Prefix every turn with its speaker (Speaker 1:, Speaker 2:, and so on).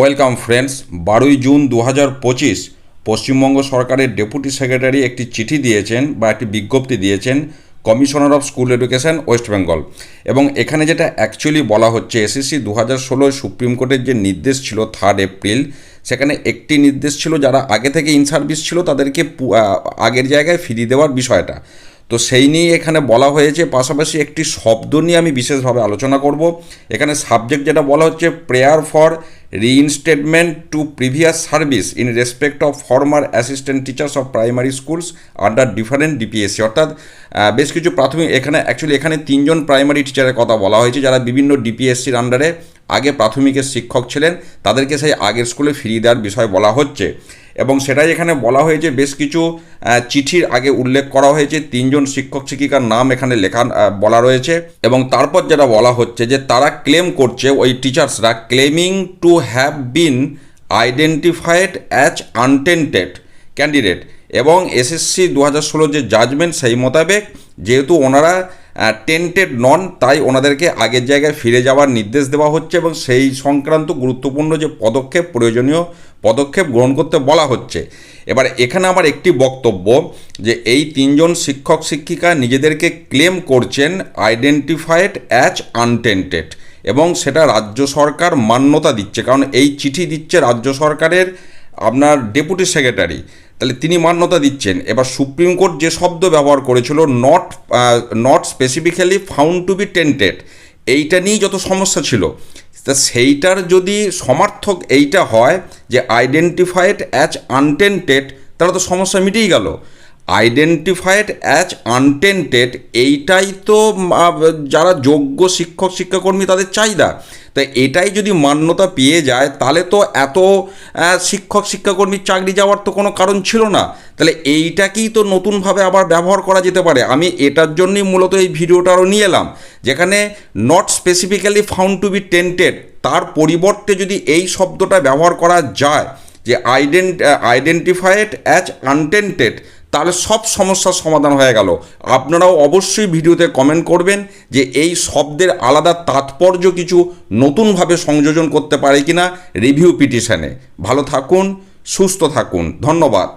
Speaker 1: Welcome friends, বারোই June দু পঁচিশ পশ্চিমবঙ্গ সরকারের ডেপুটি সেক্রেটারি একটি চিঠি দিয়েছেন বা একটি বিজ্ঞপ্তি দিয়েছেন commissioner of school education West Bengal. এবং এখানে যেটা অ্যাকচুয়ালি বলা হচ্ছে, এসএসসি দু হাজার ষোলোয় সুপ্রিম কোর্টের যে নির্দেশ ছিল থার্ড এপ্রিল, সেখানে একটি নির্দেশ ছিল যারা আগে থেকে ইন সার্ভিস ছিল তাদেরকে আগের জায়গায় ফিরিয়ে দেওয়ার বিষয়টা। তো সেই নিয়ে এখানে বলা হয়েছে, পাশাপাশি একটি শব্দ নিয়ে আমি বিশেষভাবে আলোচনা করব। এখানে সাবজেক্ট যেটা বলা হচ্ছে prayer for reinstatement to previous service in respect of former assistant teachers of primary schools under different DPSC অর্থাৎ বেশ কিছু প্রাথমিক, এখানে অ্যাকচুয়ালি এখানে তিনজন প্রাইমারি টিচারের কথা বলা হয়েছে, যারা বিভিন্ন ডিপিএসসির আন্ডারে আগে প্রাথমিকের শিক্ষক ছিলেন, তাদেরকে সেই আগের স্কুলে ফিরিয়ে দেওয়ার বিষয় বলা হচ্ছে। এবং সেটাই এখানে বলা হয়েছে, বেশ কিছু চিঠির আগে উল্লেখ করা হয়েছে, তিনজন শিক্ষক শিক্ষিকার নাম এখানে লেখা বলা রয়েছে এবং তারপর যেটা বলা হচ্ছে যে তারা ক্লেম করছে, ওই টিচার্সরা claiming to have been identified as untainted candidate এবং এসএসসি দু হাজার ষোলো যে জাজমেন্ট সেই মোতাবেক, যেহেতু ওনারা টেন্টেড নন, তাই ওনাদেরকে আগের জায়গায় ফিরে যাওয়ার নির্দেশ দেওয়া হচ্ছে এবং সেই সংক্রান্ত গুরুত্বপূর্ণ যে পদক্ষেপ, প্রয়োজনীয় পদক্ষেপ গ্রহণ করতে বলা হচ্ছে। এবার এখানে আমার একটি বক্তব্য যে এই তিনজন শিক্ষক, শিক্ষিকা নিজেদেরকে ক্লেম করছেন আইডেন্টিফাইড অ্যাজ আনটেন্টেড এবং সেটা রাজ্য সরকার মান্যতা দিচ্ছে। কারণ এই চিঠি দিচ্ছে রাজ্য সরকারের আপনার ডেপুটি সেক্রেটারি, তাহলে তিনি মান্যতা দিচ্ছেন। এবার সুপ্রিম কোর্ট যে শব্দ ব্যবহার করেছিল not not specifically found to be tainted এইটা নিয়েই যত সমস্যা ছিল। তা সেইটার যদি সমার্থক এইটা হয় যে আইডেন্টিফাইড অ্যাজ আনটেন্টেড তাহলে তো সমস্যা মিটেই গেল। আইডেন্টিফাইড অ্যাজ আনটেন্টেড এইটাই তো যারা যোগ্য শিক্ষক, শিক্ষাকর্মী, তাদের চাহিদা। তাই এটাই যদি মান্যতা পেয়ে যায়, তাহলে তো এত শিক্ষক শিক্ষাকর্মীর চাকরি যাওয়ার তো কোনো কারণ ছিল না। তাহলে এইটাকেই তো নতুনভাবে আবার ব্যবহার করা যেতে পারে। আমি এটার জন্যই মূলত এই ভিডিওটা আরও নিয়ে এলাম। যেখানে not specifically found to be tainted তার পরিবর্তে যদি এই শব্দটা ব্যবহার করা যায়, যে আইডেন্ট আইডেন্টিফাইড অ্যাজ আনটেন্টেড তাহলে সব সমস্যার সমাধান হয়ে গেল। আপনারাও অবশ্যই ভিডিওতে কমেন্ট করবেন যে এই শব্দের আলাদা তাৎপর্য কিছু নতুনভাবে সংযোজন করতে পারে কিনা রিভিউ পিটিশানে ভালো থাকুন, সুস্থ থাকুন। ধন্যবাদ।